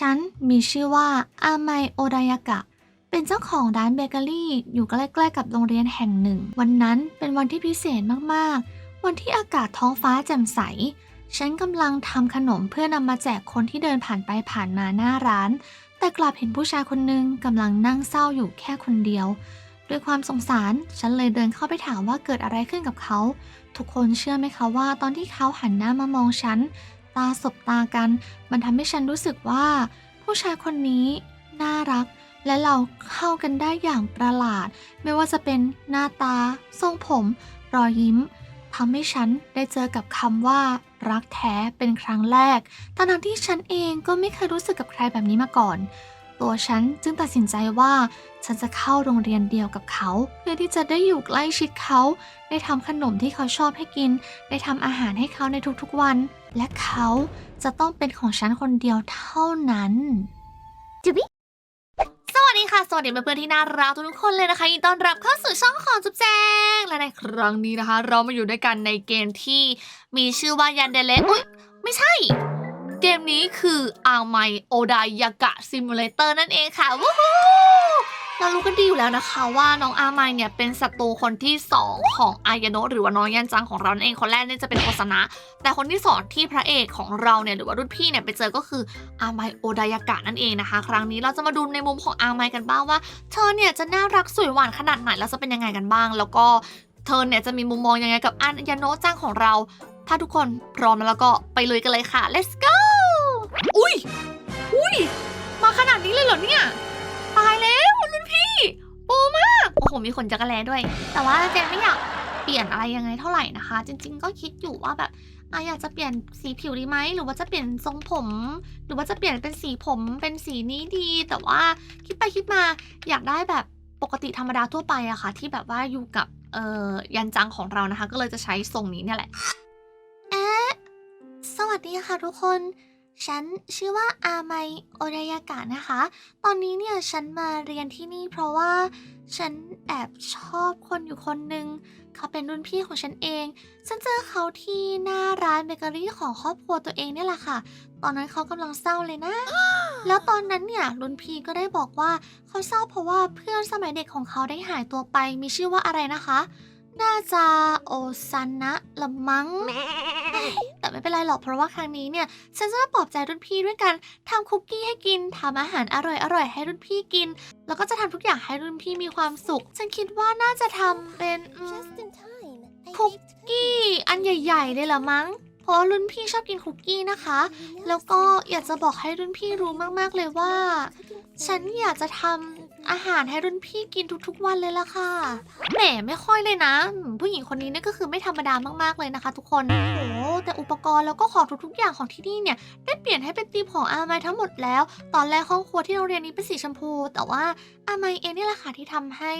ฉันมีชื่อว่าอาไมโอดายากะ เป็นเจ้าของร้านเบเกอรี่ อยู่ใกล้ๆกับโรงเรียนแห่งหนึ่ง วันนั้นเป็นวันที่พิเศษมากๆ วันที่อากาศท้องฟ้าแจ่มใส ฉันกำลังทำขนมเพื่อนำมาแจกคนที่เดินผ่านไปผ่านมาหน้าร้าน แต่กลับเห็นผู้ชายคนหนึ่งกำลังนั่งเศร้าอยู่แค่คนเดียวด้วยความสงสารฉันเลยเดินเข้าไปถามว่าเกิดอะไรขึ้นกับเขา ทุกคนเชื่อไหมคะว่าตอนที่เขาหันหน้ามามองฉัน ตาสบตากัน มันทำให้ฉันรู้สึกว่า ผู้ชายคนนี้น่ารัก และเราเข้ากันได้อย่างประหลาด ไม่ว่าจะเป็นหน้าตา ทรงผม รอยยิ้มทำให้ฉันได้เจอกับคำว่า รักแท้เป็นครั้งแรกทั้งที่ฉันเองก็ไม่เคยรู้สึกกับใครแบบนี้มาก่อน ตัวฉันจึงตัดสินใจว่าฉันจะเข้าโรงเรียนเดียวกับเขา เพื่อที่จะได้อยู่ใกล้ชิดเขา ได้ทำขนมที่เขาชอบให้กิน ได้ทำอาหารให้เขาในทุกๆวัน และเขาจะต้องเป็นของฉันคนเดียวเท่านั้นจุบิสวัสดีค่ะ สวัสดีเพื่อนๆที่น่ารักทุกคนเลยนะคะยินดีต้อนรับเข้าสู่ช่องของจุ๊บแจง และในครั้งนี้นะคะ เรามาอยู่ด้วยกันในเกมที่มีชื่อว่ายันเดเลอุ้ยไม่ใช่ เกมนี้คืออาไมโอดายากะซิมูเลเตอร์นั่นเองค่ะวู้ฮู้เรารู้กันดีอยู่แล้วนะคะว่าน้องอาไมเนี่ยเป็นศัตรูคนที่ 2 ของอายโนะหรือว่าน้องยันจังของเรานั่นเองคนแรกเนี่ยจะเป็นโอซานะ แต่คนที่สองที่พระเอกของเราเนี่ยหรือว่ารุ่นพี่เนี่ยไปเจอก็คืออาไมโอดายากะนั่นเองนะคะ ครั้งนี้เราจะมาดูในมุมของอาไมกันบ้างว่า เธอเนี่ยจะน่ารักสวยหวานขนาดไหนแล้วจะเป็นยังไงกันบ้าง แล้วก็เธอเนี่ยจะมีมุมมองยังไงกับอันยโนะจังของเรา ถ้าทุกคนพร้อมแล้วก็ไปลุยกันเลยค่ะ let's go อุ้ย อุ้ย มาขนาดนี้เลยเหรอเนี่ย ตายแล้วรุ่นพี่โอมาก โอ้โห มีขนจักรแลด้วย แต่ว่าเจนไม่อยากเปลี่ยนอะไรยังไงเท่าไหร่นะคะ จริง ๆ ก็คิดอยู่ว่าแบบอะอยากจะเปลี่ยนสีผิวดีไหม หรือว่าจะเปลี่ยนทรงผม หรือว่าจะเปลี่ยนเป็นสีผมเป็นสีนี้ดี แต่ว่าคิดไปคิดมาอยากได้แบบปกติธรรมดาทั่วไปอะค่ะ ที่แบบว่าอยู่กับเอ่อยันจังของเรานะคะ ก็เลยจะใช้ทรงนี้เนี่ยแหละ เอ๊ะ สวัสดีค่ะทุกคน ฉันชื่อว่าอาไมโอดายากะนะคะ ตอนนี้เนี่ยฉันมาเรียนที่นี่เพราะว่าฉันแอบชอบคนอยู่คนหนึ่งเขาเป็นรุ่นพี่ของฉันเอง ฉันเจอเขาที่หน้าร้านเบเกอรี่ของครอบครัวตัวเองเนี่ยแหละค่ะ ตอนนั้นเขากำลังเศร้าเลยนะ แล้วตอนนั้นเนี่ยรุ่นพี่ก็ได้บอกว่าเขาเศร้าเพราะว่าเพื่อนสมัยเด็กของเขาได้หายตัวไปมีชื่อว่าอะไรนะคะ น่าจะโอซันนะละมัง้งแต่ไม่เป็นไรหรอกเพราะว่าครั้งนี้เนี่ยฉันจะมาปลอบใจรุ่นพี่ด้วยกันทำคุกกี้ให้กินทำอาหารอร่อยๆให้รุ่นพี่กิน แล้วก็จะทำทุกอย่างให้รุ่นพี่มีความสุข ฉันคิดว่าน่าจะทำเป็นอืม just in time I คุก baked กี้อันใหญ่ ๆ เลยเหรอมั้ง เพราะว่ารุ่นพี่ชอบกินคุกกี้นะคะ แล้วก็อยากจะบอกให้รุ่นพี่รู้มากๆเลยว่า ฉันอยากจะทำ อาหารให้รุ่นพี่กินทุกๆวันเลยล่ะค่ะ แหมไม่ค่อยเลยนะ ผู้หญิงคนนี้เนี่ยก็คือไม่ธรรมดามากๆเลยนะคะ ทุกคน โอ้แต่อุปกรณ์แล้วก็ของทุกๆอย่างของที่นี่เนี่ยได้เปลี่ยนให้เป็นธีมของอาไมทั้งหมดแล้ว ตอนแรกห้องครัวที่โรงเรียนนี้เป็นสีชมพู แต่ว่าอาไมเองนี่แหละค่ะที่ทำให้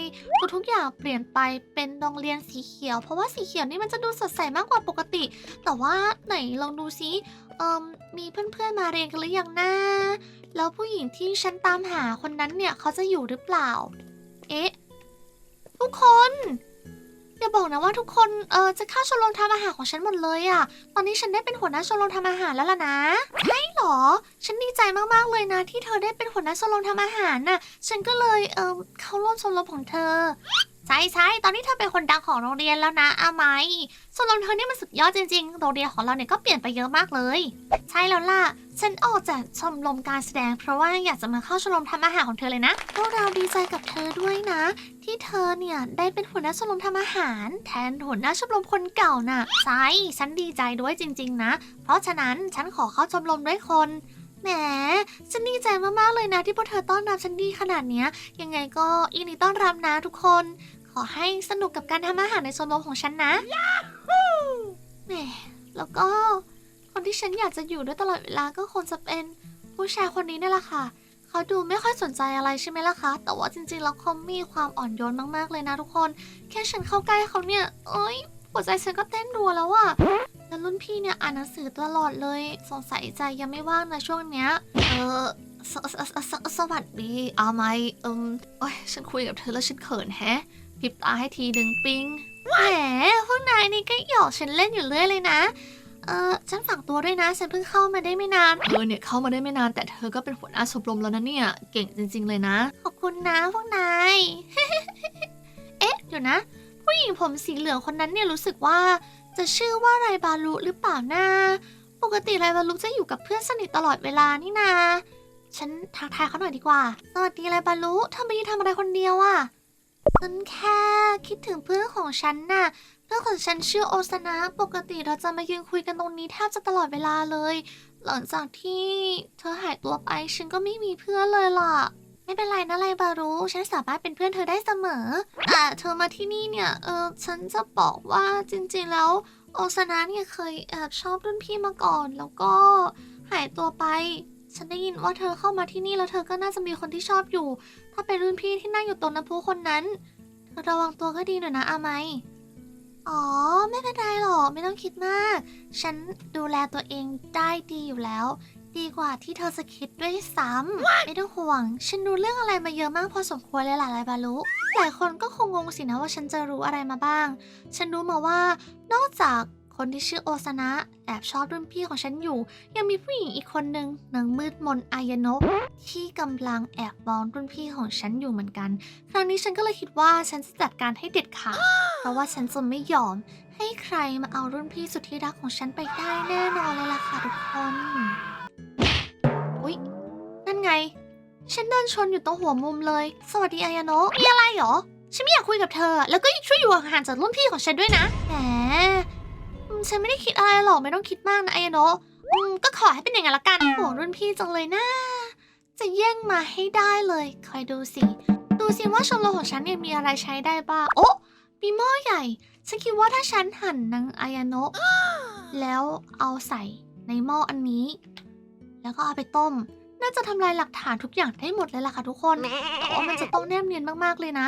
ทุกๆอย่างเปลี่ยนไปเป็นโรงเรียนสีเขียว เพราะว่าสีเขียวนี่มันจะดูสดใสมากกว่าปกติ แต่ว่าไหนลองดูซิเอิมมีเพื่อนๆมาเรียนกันหรือยังนะ แล้วผู้หญิงที่ฉันตามหาคนนั้นเนี่ยเขาจะอยู่หรือเปล่า เอ๊ะ ทุกคนอย่าบอกนะว่าทุกคนเออจะเข้าชมรมทำอาหารของฉันหมดเลยอะตอนนี้ฉันได้เป็นหัวหน้าชมรมทำอาหารแล้วล่ะนะใช่เหรอ ฉันดีใจมากๆเลยนะ ที่เธอได้เป็นหัวหน้าชมรมทำอาหารน่ะ ฉันก็เลยเออเข้าร่วมชมรมของเธอ ใช่ใช่ตอนนี้เธอเป็นคนดังของโรงเรียนแล้วนะอาไมชมรมเธอเนี่ยมันสุดยอดจริงๆ โรงเรียนของเราเนี่ยก็เปลี่ยนไปเยอะมากเลย ใช่แล้วล่ะ ฉันออกจากชมรมการแสดง เพราะว่าอยากจะมาเข้าชมรมทำอาหารของเธอเลยนะ พวกเราดีใจกับเธอด้วยนะ ที่เธอเนี่ยได้เป็นหัวหน้าชมรมทำอาหาร แทนหัวหน้าชมรมคนเก่าน่ะ ใช่ ฉันดีใจด้วยจริง ๆ นะ เพราะฉะนั้นฉันขอเข้าชมรมด้วยคนแหม ฉันดีใจมากๆเลยนะที่พวกเธอต้อนรับฉันดีขนาดเนี้ย ยังไงก็ยินดีต้อนรับนะทุกคน อให้สนุกกับการทำอาหารในชมรมของฉันนะแหมแล้วก็คนที่ฉันอยากจะอยู่ด้วยตลอดเวลาก็คงจะเป็นผู้ชายคนนี้นี่แหละค่ะ เขาดูไม่ค่อยสนใจอะไรใช่ไหมล่ะคะ แต่ว่าจริงๆ แล้วเขามีความอ่อนโยนมากๆเลยนะทุกคน แค่ฉันเข้าใกล้เขาเนี่ย เอ้ยหัวใจฉันก็เต้นรัวแล้วอะแล้วรุ่นพี่เนี่ยอ่านหนังสือตลอดเลย สงสัยใจยังไม่ว่างนะช่วงเนี้ย เออสสสสสวัสดีอาไมเอิมโอ้ยฉันคุยกับเธอแล้วฉันเขินแฮะ พริบตาให้ทีดึงปิงแหมพวกนายนี่ก็หยอกฉันเล่นอยู่เรื่อยเลยนะ เออฉันฝากตัวด้วยนะ ฉันเพิ่งเข้ามาได้ไม่นาน เออเนี่ยเข้ามาได้ไม่นานแต่เธอก็เป็นหัวหน้าชมรมแล้วนะเนี่ย เก่งจริง ๆ เลยนะ ขอบคุณนะพวกนาย เอ๊ะเดี๋ยวนะ ผู้หญิงผมสีเหลืองคนนั้นเนี่ยรู้สึกว่าจะชื่อว่าไรบารุหรือเปล่านะปกติไรบารุจะอยู่กับเพื่อนสนิทตลอดเวลานี่นาฉันทักทายเขาหน่อยดีกว่า สวัสดีไรบารุทำไมยืนทำอะไรคนเดียวอะ ฉันแค่คิดถึงเพื่อนของฉันน่ะ เพื่อนของฉันชื่อโอซานะปกติเราจะมายืนคุยกันตรงนี้แทบจะตลอดเวลาเลย หลังจากที่เธอหายตัวไปฉันก็ไม่มีเพื่อนเลยล่ะ ไม่เป็นไรนะไรบารุฉันสามารถเป็นเพื่อนเธอได้เสมอแต่เธอมาที่นี่เนี่ยเออฉันจะบอกว่าจริงๆแล้วโอซานะเนี่ยเคยแอบชอบรุ่นพี่มาก่อน แล้วก็หายตัวไป ฉันได้ยินว่าเธอเข้ามาที่นี่แล้วเธอก็น่าจะมีคนที่ชอบอยู่ ถ้าเป็นรุ่นพี่ที่นั่งอยู่ตรงน้ำพุคนนั้นเธอระวังตัวก็ดีหน่อยนะอาไมอ๋อ ไม่เป็นไรหรอกไม่ต้องคิดมาก ฉันดูแลตัวเองได้ดีอยู่แล้ว ดีกว่าที่เธอจะคิดด้วยซ้ำไม่ต้องห่วง ฉันรู้เรื่องอะไรมาเยอะมากพอสมควรเลยหลายบารุหลายคนก็คงงงสินะว่าฉันจะรู้อะไรมาบ้าง ฉันรู้มาว่านอกจาก คนที่ชื่อโอซานะแอบชอบรุ่นพี่ของฉันอยู่ ยังมีผู้หญิงอีกคนนึงนางมืดมนอายนะที่กำลังแอบมองรุ่นพี่ของฉันอยู่เหมือนกัน ครั้งนี้ฉันก็เลยคิดว่าฉันจะจัดการให้เด็ดขาดเพราะว่าฉันจะไม่ยอม ให้ใครมาเอารุ่นพี่สุดที่รักของฉันไปได้แน่นอนเลยล่ะค่ะทุกคนอุ๊ยนั่นไง ฉันเดินชนอยู่ตรงหัวมุมเลย สวัสดีอายโนะมีอะไรเหรอฉันไม่อยากคุยกับเธอ แล้วก็ช่วยอยู่ห่างๆจากรุ่นพี่ของฉันด้วยนะแหม ฉันไม่ได้คิดอะไรหรอกไม่ต้องคิดมากนะไอยาโนะอืมก็ขอให้เป็นอย่างนั้นละกันห่วงรุ่นพี่จังเลยนะ จะแย่งมาให้ได้เลย คอยดูสิ ดูสิว่าชมรมของฉันเนี่ยมีอะไรใช้ได้บ้างโอ้มีหม้อใหญ่ ฉันคิดว่าถ้าฉันหั่นนางอายาโนะแล้วเอาใส่ในหม้ออันนี้ แล้วก็เอาไปต้ม น่าจะทำลายหลักฐานทุกอย่างได้หมดเลยล่ะค่ะทุกคนแต่ว่ามันจะต้องแนบเนียนมากๆเลยนะ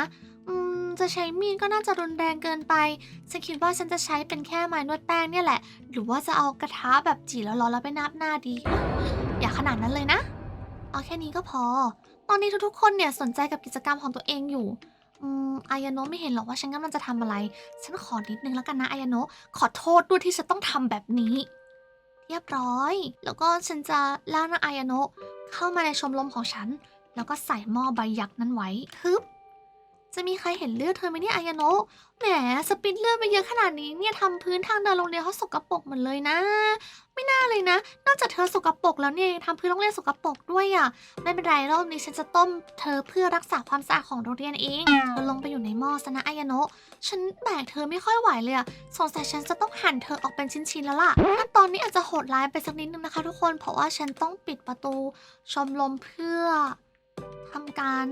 จะใช้มีดก็น่าจะรุนแรงเกินไป ฉันคิดว่าฉันจะใช้เป็นแค่ไม้นวดแป้งเนี่ยแหละ หรือว่าจะเอากระทะแบบจีแล้วร้อนแล้วไปนาบหน้าดี อย่าขนาดนั้นเลยนะ เอาแค่นี้ก็พอ ตอนนี้ทุกๆ คนเนี่ยสนใจกับกิจกรรมของตัวเองอยู่ อืม อายาโนะไม่เห็นหรอกว่าฉันกำลังจะทำอะไร ฉันขอนิดนึงแล้วกันนะอายาโนะขอโทษด้วยที่ฉันต้องทำแบบนี้ เรียบร้อย แล้วก็ฉันจะลากนางอายาโนะเข้ามาในชมรมของฉัน แล้วก็ใส่หม้อใบยักษ์นั้นไว้ฮึบ จะมีใครเห็นเลือดเธอไหมเนี่ยอายาโนะแหมสปินเลือดไปเยอะขนาดนี้เนี่ยทำพื้นทางเดินโรงเรียนเขาสกปรกหมดเลยนะ ไม่น่าเลยนะ นอกจากเธอสกปรกแล้วเนี่ยยังทำพื้นโรงเรียนสกปรกด้วยอะไม่เป็นไรรอบนี้ฉันจะต้มเธอเพื่อรักษาความสะอาดของโรงเรียนเองเธอลงไปอยู่ในหม้อซะนะอายาโนะฉันแบกเธอไม่ค่อยไหวเลยอะสงสัยฉันจะต้องหั่นเธอออกเป็นชิ้นๆแล้วล่ะขั้นตอนนี้อาจจะโหดร้ายไปสักนิดนึงนะคะ ทุกคนเพราะว่าฉันต้องปิดประตูชมรมเพื่อทำการ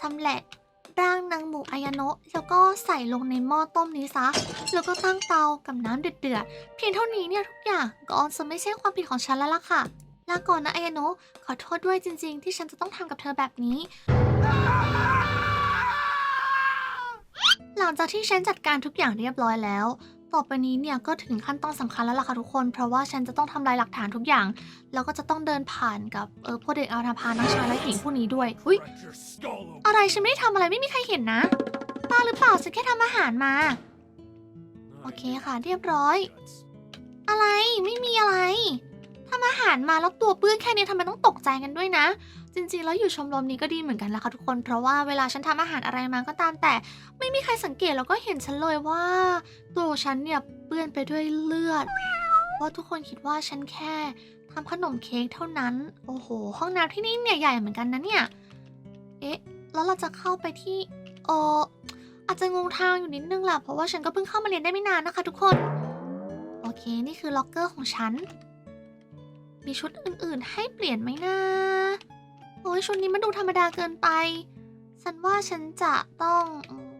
ชำแหละ ร่างนางหมูอายาโนะแล้วก็ใส่ลงในหม้อต้มนี้ซะ แล้วก็ตั้งเตากับน้ำเดือดๆ เพียงเท่านี้เนี่ยทุกอย่างก็จะไม่ใช่ความผิดของฉันแล้วล่ะค่ะ ลาก่อนนะอายาโนะขอโทษด้วยจริงๆ ที่ฉันจะต้องทำกับเธอแบบนี้ หลังจากที่ฉันจัดการทุกอย่างเรียบร้อยแล้ว ต่อไปนี้เนี่ยก็ถึงขั้นตอนสำคัญแล้วล่ะค่ะทุกคน เพราะว่าฉันจะต้องทำลายหลักฐานทุกอย่าง แล้วก็จะต้องเดินผ่านกับเออพวกเด็กอาราพานักชายและหญิงผู้นี้ด้วย อุ้ยอะไรฉันไม่ได้ทำอะไรไม่มีใครเห็นนะบ้าหรือเปล่าฉันแค่ทำอาหารมา โอเคค่ะเรียบร้อย อะไรไม่มีอะไร ทำอาหารมาแล้วตัวเปื้อนแค่นี้ทำไมต้องตกใจกันด้วยนะ จริงๆ แล้วอยู่ชมรมนี้ก็ดีเหมือนกันละค่ะทุกคน เพราะว่าเวลาฉันทำอาหารอะไรมาก็ตามแต่ ไม่มีใครสังเกตแล้วก็เห็นฉันเลยว่า ตัวฉันเนี่ยเปื้อนไปด้วยเลือด เพราะทุกคนคิดว่าฉันแค่ทำขนมเค้กเท่านั้น โอ้โห ห้องน้ำที่นี่เนี่ยใหญ่เหมือนกันนะเนี่ย เอ๊ะ แล้วเราจะเข้าไปที่เอออาจจะงงทางอยู่นิดนึงแหละเพราะว่าฉันก็เพิ่งเข้ามาเรียนได้ไม่นานนะคะ ทุกคน โอเค นี่คือล็อกเกอร์ของฉัน มีชุดอื่นๆ ให้เปลี่ยนไหมนะโอ้ยชุดนี้มันดูธรรมดาเกินไป ฉันว่าฉันจะต้อง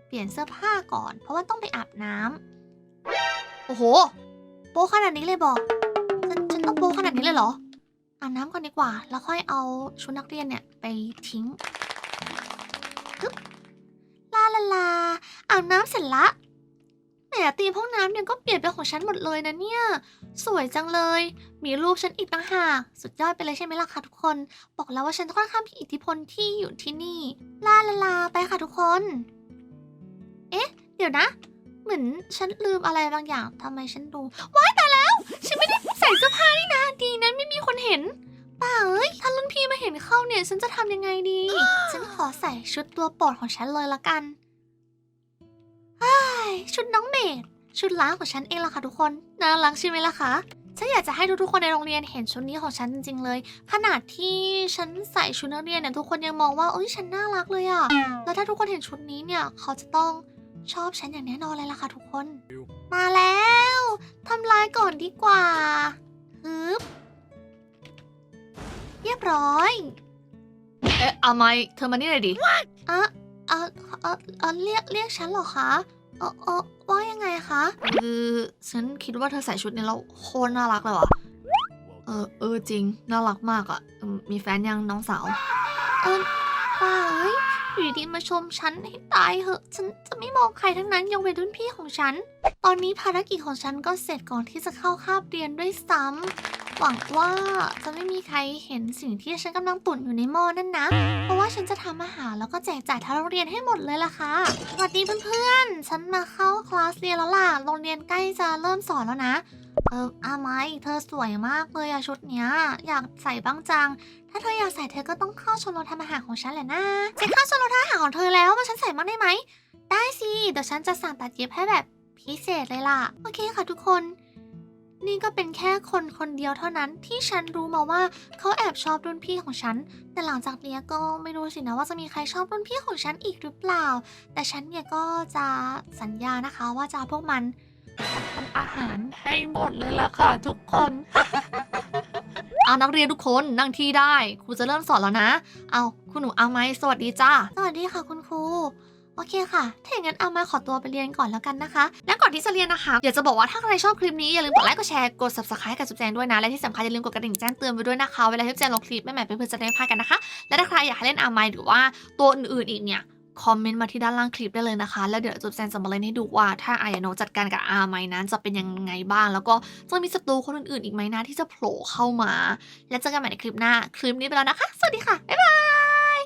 เปลี่ยนเสื้อผ้าก่อน เพราะว่าต้องไปอาบน้ำโอ้โห โป๊ขนาดนี้เลยบอกฉันฉันต้องโป๊ขนาดนี้เลยเหรออาบน้ำก่อนดีกว่า แล้วค่อยเอาชุดนักเรียนเนี่ยไปทิ้งลาลาลาอาบน้ำเสร็จละแหมตีห้องน้ำเนี่ยก็เปลี่ยนเป็นของฉันหมดเลยนะเนี่ย สวยจังเลย มีรูปฉันอีกต่างหาก สุดยอดไปเลยใช่ไหมล่ะคะทุกคน บอกแล้วว่าฉันค่อนข้างมีอิทธิพลที่อยู่ที่นี่ ลาลาลาไปค่ะทุกคน เอ๊ะ เดี๋ยวนะ เหมือนฉันลืมอะไรบางอย่างทำไมฉันดู ว้ายตายแล้ว ฉันไม่ได้ใส่เสื้อผ้านี่นะ ดีนั้นไม่มีคนเห็นป่าเอ้ย ถ้ารุ่นพี่มาเห็นเข้าเนี่ย ฉันจะทำยังไงดี ฉันขอใส่ชุดตัวโปรดของฉันเลยละกันอ้ยชุดน้องเมด ชุดล้างของฉันเองล่ะค่ะทุกคน น่ารักใช่ไหมล่ะคะ ฉันอยากจะให้ทุกๆคนในโรงเรียนเห็นชุดนี้ของฉันจริงๆเลย ขนาดที่ฉันใส่ชุดนักเรียนเนี่ยทุกคนยังมองว่าเอ้ยฉันน่ารักเลยอะแล้วถ้าทุกคนเห็นชุดนี้เนี่ยเขาจะต้องชอบฉันอย่างแน่นอนเลยล่ะค่ะทุกคน มาแล้วทำลายก่อนดีกว่าฮึบเรียบร้อย เอ๊ะเอาไมเธอมานี่เลยดิอะเออเออเออเรียกเรียกฉันเหรอคะเออเออว่ายังไง คือฉันคิดว่าเธอใส่ชุดนี้แล้วโคตรน่ารักเลยว่ะ เออเออจริง น่ารักมากอะ่ะ มีแฟนยังน้องสาว เออตาเอ้ยอยู่ดีมาชมฉันให้ตายเหอะ ฉันจะไม่มองใครทั้งนั้นยกเว้นรุ่นพี่ของฉัน ตอนนี้ภารกิจของฉันก็เสร็จก่อนที่จะเข้าคาบเรียนด้วยซ้ำ หวังว่าจะไม่มีใครเห็นสิ่งที่ฉันกำลังตุ๋นอยู่ในหม้อนั่นนะ เพราะว่าฉันจะทำอาหารแล้วก็แจกจ่ายทั้งโรงเรียนให้หมดเลยล่ะค่ะ สวัสดีเพื่อนๆ ฉันมาเข้าคลาสเรียนแล้วล่ะ โรงเรียนใกล้จะเริ่มสอนแล้วนะ เอออาไมเธอสวยมากเลยอะชุดเนี้ย อยากใส่บ้างจัง ถ้าเธออยากใส่เธอก็ต้องเข้าชมรมทำอาหารของฉันแหละนะฉันเข้าชมรมทำอาหารของเธอแล้วมาฉันใส่บ้างได้ไหม ได้สิ เดี๋ยวฉันจะสั่งตัดเย็บให้แบบพิเศษเลยล่ะ โอเคค่ะทุกคน นี่ก็เป็นแค่คนคนเดียวเท่านั้นที่ฉันรู้มาว่าเขาแอบชอบรุ่นพี่ของฉัน แต่หลังจากเนี้ยก็ไม่รู้สินะว่าจะมีใครชอบรุ่นพี่ของฉันอีกหรือเปล่า แต่ฉันเนี่ยก็จะสัญญานะคะว่าจะเอาพวกมันทำอาหารให้หมดเลยล่ะค่ะทุกคน เอานักเรียนทุกคนนั่งที่ได้ครูจะเริ่มสอนแล้วนะ เอาคุณหนูอาไมสวัสดีจ้าสวัสดีค่ะคุณครู โอเคค่ะ ถ้าอย่างนั้นอามาขอตัวไปเรียนก่อนแล้วกันนะคะ และก่อนที่จะเรียนนะคะ อยากจะบอกว่าถ้าใครชอบคลิปนี้อย่าลืมกดไลค์ กดแชร์ กด subscribe กับจุ๊บแจงด้วยนะ และที่สำคัญอย่าลืมกดกระดิ่งแจ้งเตือนไว้ด้วยนะคะ เวลาที่จุ๊บแจงลงคลิปใหม่ๆเพื่อนๆจะได้ไม่พลาดกันนะคะ และถ้าใครอยากให้เล่นอาไมหรือว่าตัวอื่นๆอีกเนี่ย คอมเมนต์มาที่ด้านล่างคลิปได้เลยนะคะ แล้วเดี๋ยวจุ๊บแจงจะมาเล่นให้ดูว่าถ้าอายาโนจัดการกับอาไมนั้นจะเป็นยังไงบ้าง แล้วก็จะมีศัตรูคนอื่นๆอีกไหมนะที่จะโผล่เข้ามา แล้วเจอกันใหม่ในคลิปหน้า คลิปนี้ไปแล้วนะคะ สวัสดีค่ะบ๊ายบาย